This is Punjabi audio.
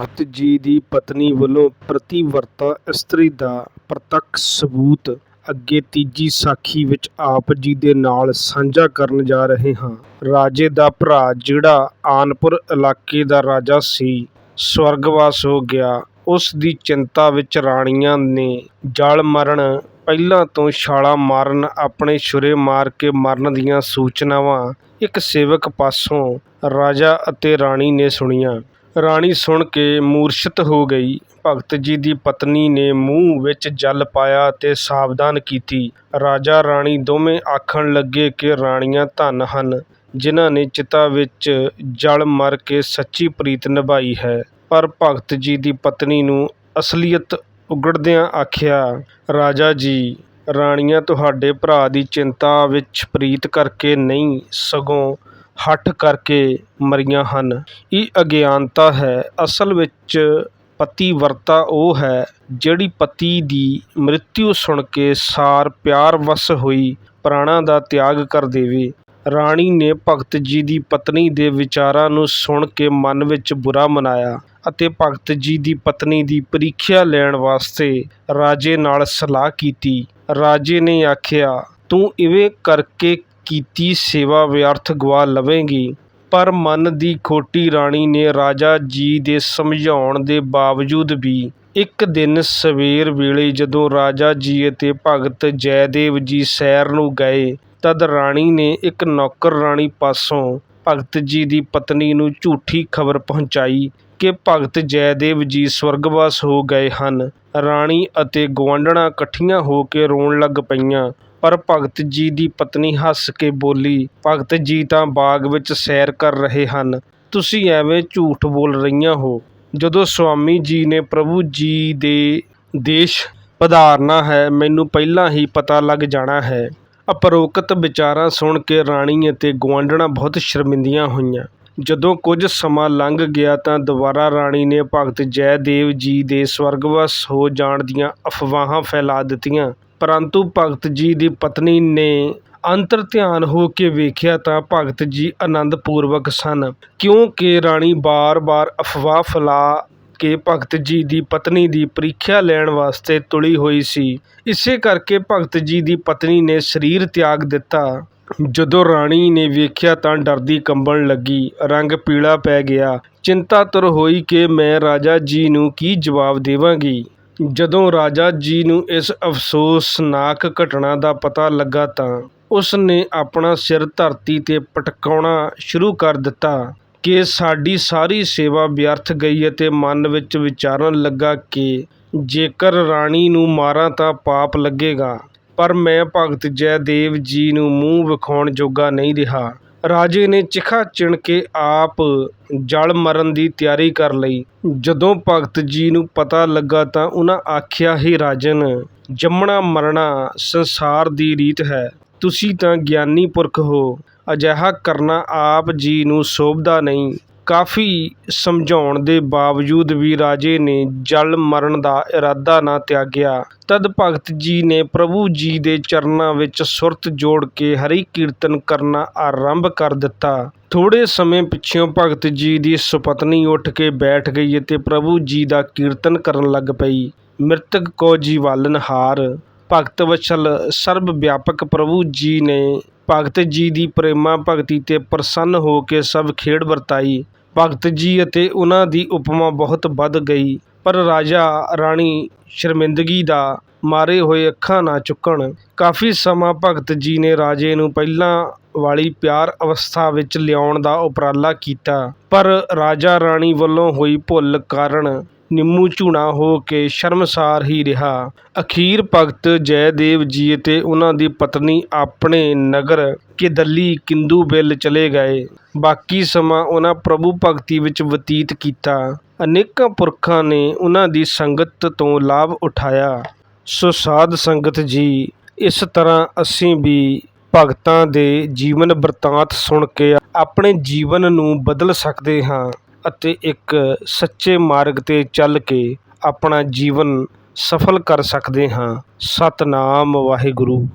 ਭਗਤ ਜੀ ਦੀ ਪਤਨੀ ਵੱਲੋਂ ਪ੍ਰਤੀਵਰਤਾ ਇਸਤਰੀ ਦਾ ਪ੍ਰਤੱਖ ਸਬੂਤ ਅੱਗੇ ਤੀਜੀ ਸਾਖੀ ਵਿੱਚ ਆਪ ਜੀ ਦੇ ਨਾਲ ਸਾਂਝਾ ਕਰਨ ਜਾ ਰਹੇ ਹਾਂ। ਰਾਜੇ ਦਾ ਭਰਾ ਜਿਹੜਾ ਆਨਪੁਰ ਇਲਾਕੇ ਦਾ ਰਾਜਾ ਸੀ, ਸਵਰਗਵਾਸ ਹੋ ਗਿਆ। ਉਸ ਦੀ ਚਿੰਤਾ ਵਿੱਚ ਰਾਣੀਆਂ ਨੇ ਜਲ ਮਰਨ ਪਹਿਲਾਂ ਤੋਂ ਛਾਲਾਂ ਮਾਰਨ, ਆਪਣੇ ਛੁਰੇ ਮਾਰ ਕੇ ਮਰਨ ਦੀਆਂ ਸੂਚਨਾਵਾਂ ਇੱਕ ਸੇਵਕ ਪਾਸੋਂ ਰਾਜਾ ਅਤੇ ਰਾਣੀ ਨੇ ਸੁਣੀਆਂ। ਰਾਣੀ ਸੁਣ ਕੇ ਮੂਰਛਿਤ ਹੋ ਗਈ। ਭਗਤ ਜੀ ਦੀ ਪਤਨੀ ਨੇ ਮੂੰਹ ਵਿੱਚ ਜਲ ਪਾਇਆ ਅਤੇ ਸਾਵਧਾਨ ਕੀਤੀ। ਰਾਜਾ ਰਾਣੀ ਦੋਵੇਂ ਆਖਣ ਲੱਗੇ ਕਿ ਰਾਣੀਆਂ ਧਨ ਹਨ, ਜਿਨ੍ਹਾਂ ਨੇ ਚਿਤਾ ਵਿੱਚ ਜਲ ਮਰ ਕੇ ਸੱਚੀ ਪ੍ਰੀਤ ਨਿਭਾਈ ਹੈ। ਪਰ ਭਗਤ ਜੀ ਦੀ ਪਤਨੀ ਨੂੰ ਅਸਲੀਅਤ ਉਗੜਦਿਆਂ ਆਖਿਆ, ਰਾਜਾ ਜੀ, ਰਾਣੀਆਂ ਤੁਹਾਡੇ ਭਰਾ ਦੀ ਚਿੰਤਾ ਵਿੱਚ ਪ੍ਰੀਤ ਕਰਕੇ ਨਹੀਂ, ਸਗੋਂ ਹੱਠ ਕਰਕੇ ਮਰੀਆਂ ਹਨ। ਇਹ ਅਗਿਆਨਤਾ ਹੈ। ਅਸਲ ਵਿੱਚ ਪਤੀਵਰਤਾ ਉਹ ਹੈ ਜਿਹੜੀ ਪਤੀ ਦੀ ਮ੍ਰਿਤਿੂ ਸੁਣ ਕੇ ਸਾਰ ਪਿਆਰ ਵਸ ਹੋਈ, ਪ੍ਰਾਣਾਂ ਦਾ ਤਿਆਗ ਕਰ ਦੇਵੇ। ਰਾਣੀ ਨੇ ਭਗਤ ਜੀ ਦੀ ਪਤਨੀ ਦੇ ਵਿਚਾਰਾਂ ਨੂੰ ਸੁਣ ਕੇ ਮਨ ਵਿੱਚ ਬੁਰਾ ਮਨਾਇਆ ਅਤੇ ਭਗਤ ਜੀ ਦੀ ਪਤਨੀ ਦੀ ਪ੍ਰੀਖਿਆ ਲੈਣ ਵਾਸਤੇ ਰਾਜੇ ਨਾਲ ਸਲਾਹ ਕੀਤੀ। ਰਾਜੇ ਨੇ ਆਖਿਆ, ਤੂੰ ਇਵੇਂ ਕਰਕੇ ਕੀਤੀ ਸੇਵਾ ਵਿਅਰਥ ਗਵਾ ਲਵੇਂਗੀ। ਪਰ ਮਨ ਦੀ ਖੋਟੀ ਰਾਣੀ ਨੇ ਰਾਜਾ ਜੀ ਦੇ ਸਮਝਾਉਣ ਦੇ ਬਾਵਜੂਦ ਵੀ ਇੱਕ ਦਿਨ ਸਵੇਰ ਵੇਲੇ ਜਦੋਂ ਰਾਜਾ ਜੀ ਅਤੇ ਭਗਤ ਜੈਦੇਵ ਜੀ ਸੈਰ ਨੂੰ ਗਏ, ਤਦ ਰਾਣੀ ਨੇ ਇੱਕ ਨੌਕਰ ਰਾਣੀ ਪਾਸੋਂ ਭਗਤ ਜੀ ਦੀ ਪਤਨੀ ਨੂੰ ਝੂਠੀ ਖਬਰ ਪਹੁੰਚਾਈ ਕਿ ਭਗਤ ਜੈਦੇਵ ਜੀ ਸਵਰਗਵਾਸ ਹੋ ਗਏ ਹਨ। ਰਾਣੀ ਅਤੇ ਗਵਾਂਢਣਾ ਇਕੱਠੀਆਂ ਹੋ ਕੇ ਰੋਣ ਲੱਗ ਪਈਆਂ। ਪਰ ਭਗਤ ਜੀ ਦੀ ਪਤਨੀ ਹੱਸ ਕੇ ਬੋਲੀ, ਭਗਤ ਜੀ ਤਾਂ ਬਾਗ ਵਿੱਚ ਸੈਰ ਕਰ ਰਹੇ ਹਨ। ਤੁਸੀਂ ਐਵੇਂ ਝੂਠ ਬੋਲ ਰਹੀਆਂ ਹੋ। ਜਦੋਂ ਸੁਆਮੀ ਜੀ ਨੇ ਪ੍ਰਭੂ ਜੀ ਦੇ ਦੇਸ਼ ਪਧਾਰਨਾ ਹੈ, ਮੈਨੂੰ ਪਹਿਲਾਂ ਹੀ ਪਤਾ ਲੱਗ ਜਾਣਾ ਹੈ। ਅਪਰੋਕਤ ਵਿਚਾਰਾਂ ਸੁਣ ਕੇ ਰਾਣੀ ਅਤੇ ਗੁਆਂਢਣਾਂ ਬਹੁਤ ਸ਼ਰਮਿੰਦੀਆਂ ਹੋਈਆਂ। ਜਦੋਂ ਕੁਝ ਸਮਾਂ ਲੰਘ ਗਿਆ ਤਾਂ ਦੁਬਾਰਾ ਰਾਣੀ ਨੇ ਭਗਤ ਜੈਦੇਵ ਜੀ ਦੇ ਸਵਰਗਵਾਸ ਹੋ ਜਾਣ ਦੀਆਂ ਅਫਵਾਹਾਂ ਫੈਲਾ ਦਿੱਤੀਆਂ। ਪਰੰਤੂ ਭਗਤ ਜੀ ਦੀ ਪਤਨੀ ਨੇ ਅੰਤਰ ਧਿਆਨ ਹੋ ਕੇ ਵੇਖਿਆ ਤਾਂ ਭਗਤ ਜੀ ਆਨੰਦ ਪੂਰਵਕ ਸਨ, ਕਿਉਂਕਿ ਰਾਣੀ ਬਾਰ-ਬਾਰ ਅਫਵਾਹ ਫੈਲਾ ਕੇ ਭਗਤ ਜੀ ਦੀ ਪਤਨੀ ਦੀ ਪ੍ਰੀਖਿਆ ਲੈਣ ਵਾਸਤੇ ਤੁਲੀ ਹੋਈ ਸੀ। ਇਸੇ ਕਰਕੇ ਭਗਤ ਜੀ ਦੀ ਪਤਨੀ ਨੇ ਸਰੀਰ ਤਿਆਗ ਦਿੱਤਾ। ਜਦੋਂ ਰਾਣੀ ਨੇ ਵੇਖਿਆ ਤਾਂ ਡਰਦੀ ਕੰਬਣ ਲੱਗੀ, ਰੰਗ ਪੀਲਾ ਪੈ ਗਿਆ। ਚਿੰਤਾ ਤੁਰ ਹੋਈ ਕਿ ਮੈਂ ਰਾਜਾ ਜੀ ਨੂੰ ਕੀ ਜਵਾਬ ਦੇਵਾਂਗੀ। ਜਦੋਂ ਰਾਜਾ ਜੀ ਨੂੰ ਇਸ ਅਫਸੋਸਨਾਕ ਘਟਨਾ ਦਾ ਪਤਾ ਲੱਗਾ ਤਾਂ ਉਸ ਨੇ ਆਪਣਾ ਸਿਰ ਧਰਤੀ ਤੇ ਪਟਕਾਉਣਾ ਸ਼ੁਰੂ ਕਰ ਦਿੱਤਾ ਕਿ ਸਾਡੀ ਸਾਰੀ ਸੇਵਾ ਵਿਅਰਥ ਗਈ ਅਤੇ ਮਨ ਵਿੱਚ ਵਿਚਾਰਨ ਲੱਗਾ ਕਿ ਜੇਕਰ ਰਾਣੀ ਨੂੰ ਮਾਰਾਂ ਤਾਂ ਪਾਪ ਲੱਗੇਗਾ, ਪਰ ਮੈਂ ਭਗਤ ਜੈਦੇਵ ਜੀ ਨੂੰ ਮੂੰਹ ਵਿਖਾਉਣ ਜੋਗਾ ਨਹੀਂ ਰਿਹਾ। ਰਾਜੇ ਨੇ ਚਿਖਾ ਚਿਣ ਕੇ ਆਪ ਜਲ ਮਰਨ ਦੀ ਤਿਆਰੀ ਕਰ ਲਈ। ਜਦੋਂ ਭਗਤ ਜੀ ਨੂੰ ਪਤਾ ਲੱਗਾ ਤਾਂ ਉਹਨਾਂ ਆਖਿਆ, ਹੀ ਰਾਜਨ, ਜੰਮਣਾ ਮਰਨਾ ਸੰਸਾਰ ਦੀ ਰੀਤ ਹੈ। ਤੁਸੀਂ ਤਾਂ ਗਿਆਨੀ ਪੁਰਖ ਹੋ। ਅਜਿਹਾ ਕਰਨਾ ਆਪ ਜੀ ਨੂੰ ਸੋਭਦਾ ਨਹੀਂ। ਕਾਫੀ ਸਮਝਾਉਣ ਦੇ ਬਾਵਜੂਦ ਵੀ ਰਾਜੇ ਨੇ ਜਲ ਮਰਨ ਦਾ ਇਰਾਦਾ ਨਾ ਤਿਆਗਿਆ। ਤਦ ਭਗਤ ਜੀ ਨੇ ਪ੍ਰਭੂ ਜੀ ਦੇ ਚਰਨਾਂ ਵਿੱਚ ਸੁਰਤ ਜੋੜ ਕੇ ਹਰੀ ਕੀਰਤਨ ਕਰਨਾ ਆਰੰਭ ਕਰ ਦਿੱਤਾ। ਥੋੜ੍ਹੇ ਸਮੇਂ ਪਿੱਛੋਂ ਭਗਤ ਜੀ ਦੀ ਸੁਪਤਨੀ ਉੱਠ ਕੇ ਬੈਠ ਗਈ ਅਤੇ ਪ੍ਰਭੂ ਜੀ ਦਾ ਕੀਰਤਨ ਕਰਨ ਲੱਗ ਪਈ। ਮ੍ਰਿਤਕ ਕੋ ਜੀਵਾਲਨਹਾਰ ਭਗਤ ਵਛਲ ਸਰਬ ਵਿਆਪਕ ਪ੍ਰਭੂ ਜੀ ਨੇ ਭਗਤ ਜੀ ਦੀ ਪ੍ਰੇਮਾ ਭਗਤੀ ਤੇ ਪ੍ਰਸੰਨ ਹੋ ਕੇ ਸਭ ਖੇਡ ਵਰਤਾਈ। ਭਗਤ ਜੀ ਅਤੇ ਉਹਨਾਂ ਦੀ ਉਪਮਾ ਬਹੁਤ ਵੱਧ ਗਈ। ਪਰ ਰਾਜਾ ਰਾਣੀ ਸ਼ਰਮਿੰਦਗੀ ਦਾ ਮਾਰੇ ਹੋਏ ਅੱਖਾਂ ਨਾ ਚੁੱਕਣ। ਕਾਫੀ ਸਮਾਂ ਭਗਤ ਜੀ ਨੇ ਰਾਜੇ ਨੂੰ ਪਹਿਲਾਂ ਵਾਲੀ ਪਿਆਰ ਅਵਸਥਾ ਵਿੱਚ ਲਿਆਉਣ ਦਾ ਉਪਰਾਲਾ ਕੀਤਾ। ਪਰ ਰਾਜਾ ਰਾਣੀ ਵੱਲੋਂ ਹੋਈ ਭੁੱਲ ਕਾਰਨ ਨਿੰਮੂ ਝੂਣਾ ਹੋ ਕੇ ਸ਼ਰਮਸਾਰ ਹੀ ਰਿਹਾ। ਅਖੀਰ ਭਗਤ ਜੈਦੇਵ ਜੀ ਅਤੇ ਉਹਨਾਂ ਦੀ ਪਤਨੀ ਆਪਣੇ ਨਗਰ ਕਿਦੱਲੀ ਕਿੰਦੂ ਬਿੱਲ ਚਲੇ ਗਏ। ਬਾਕੀ ਸਮਾਂ ਉਹਨਾਂ ਪ੍ਰਭੂ ਭਗਤੀ ਵਿੱਚ ਬਤੀਤ ਕੀਤਾ। ਅਨੇਕਾਂ ਪੁਰਖਾਂ ਨੇ ਉਹਨਾਂ ਦੀ ਸੰਗਤ ਤੋਂ ਲਾਭ ਉਠਾਇਆ। ਸੋ ਸਾਧ ਸੰਗਤ ਜੀ, ਇਸ ਤਰ੍ਹਾਂ ਅਸੀਂ ਵੀ ਭਗਤਾਂ ਦੇ ਜੀਵਨ ਬਰਤਾਂਤ ਸੁਣ ਕੇ ਆਪਣੇ ਜੀਵਨ ਨੂੰ ਬਦਲ ਸਕਦੇ ਹਾਂ। ਅਤੇ ਇੱਕ ਸੱਚੇ ਮਾਰਗ ਤੇ ਚੱਲ ਕੇ ਆਪਣਾ ਜੀਵਨ ਸਫਲ ਕਰ ਸਕਦੇ ਹਾਂ। ਸਤਿਨਾਮ ਵਾਹਿਗੁਰੂ।